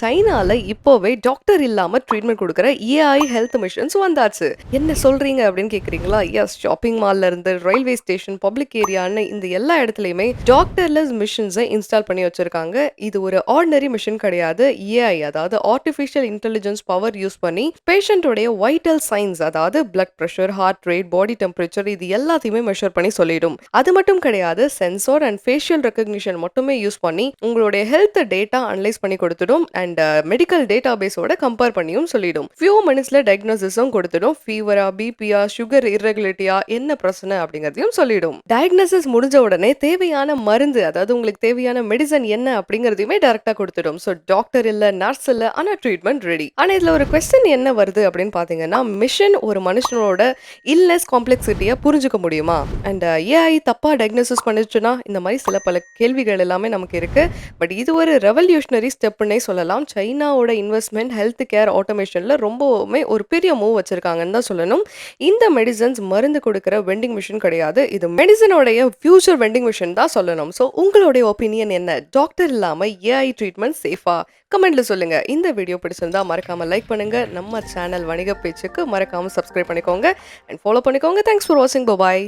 சைனால இப்போவே டாக்டர் இல்லாம ட்ரீட்மெண்ட் கொடுக்குற ஏஐ ஹெல்த் மிஷன்ஸ் வந்தாச்சு. என்ன சொல்றீங்க அப்படின்னு கேக்குறீங்களா? எஸ் ஷாப்பிங் மால்ல இருந்து ரயில்வே ஸ்டேஷன் பப்ளிக் ஏரியான்னு இந்த எல்லா இடத்துலயுமே டாக்டர்லெஸ் மிஷின்ஸை இன்ஸ்டால் பண்ணி வச்சிருக்காங்க. இது ஒரு ஆர்டினரி மிஷின் கிடையாது. ஏஐ அதாவது ஆர்டிஃபிஷியல் இன்டெலிஜென்ஸ் பவர் யூஸ் பண்ணி பேஷண்டோடைய வைட்டல் சைன்ஸ் அதாவது blood pressure heart rate body temperature இது எல்லாத்தையுமே மெஷர் பண்ணி சொல்லிடும். அது மட்டும் கிடையாது சென்சார் அண்ட் ஃபேஷியல் ரெக்கக்னிஷன் மட்டுமே யூஸ் பண்ணி உங்களுடைய ஹெல்த் டேட்டா அனலைஸ் பண்ணி கொடுத்துடும். அண்ட் மெடிக்கல் டேட்டா பேஸோட கம்பேர் பண்ணியும் சொல்லிடும். ஃபியூ மினிட்ஸ்ல டயக்னோசிஸும் கொடுத்துடும். ஃபீவரா பிபியா சுகர் இர்ரெகுலேட்டியா என்ன பிரச்சனை அப்படிங்கறதையும் சொல்லிடும். டயக்னோசிஸ் முடிஞ்ச உடனே தேவையான மருந்து அதாவது உங்களுக்கு தேவையான மெடிசன் என்ன அப்படிங்கறதையுமே டைரக்டா கொடுத்துடும். ஸோ டாக்டர் இல்ல நர்ஸ் இல்ல ஆனா ட்ரீட்மெண்ட் ரெடி ஆனா இதுல ஒரு கொஸ்டின் என்ன வருது அப்படின்னு பாத்தீங்கன்னா மிஷன் ஒரு மனுஷனோட இல்னஸ் காம்ப்ளெக்சிட்டியை புரிஞ்சுக்க முடியுமா? அண்ட் ஏஐ uh, தப்பா டயக்னோசிஸ் பண்ணிச்சுன்னா இந்த மாதிரி சில பல கேள்விகள் எல்லாமே நமக்கு இருக்கு. பட் இது ஒரு ரெவல்யூஷனரி ஸ்டெப்னே சொல்லலாம். சைனாவோட இன்வெஸ்ட்மெண்ட் ஹெல்த் கேர் ஆட்டோமேஷன்ல ரொம்பவுமே ஒரு பெரிய மூவ் வச்சிருக்காங்கன்னு தான் சொல்லணும். இந்த மெடிசன்ஸ் மருந்து கொடுக்குற வெண்டிங் மிஷின் கிடையாது. இது மெடிசனோடைய ஃபியூச்சர் வெண்டிங் மிஷின் தான் சொல்லணும். ஸோ உங்களுடைய ஒப்பீனியன் என்ன? டாக்டர் இல்லாம ஏஐ ட்ரீட்மெண்ட் சேஃபா கமெண்ட்ல சொல்லுங்க. இந்த வீடியோ பிடிச்சிருந்தா மறக்காம லைக் பண்ணுங்க. நம்ம சேனல் வணிக பேச்சுக்கு மறக்காம சப்ஸ்கிரைப் பண்ணிக்கோங்க. அண்ட் ஃபாலோ பண்ணிக்கோங்க. தேங்க்ஸ் ஃபார் வாட்சிங் பாய்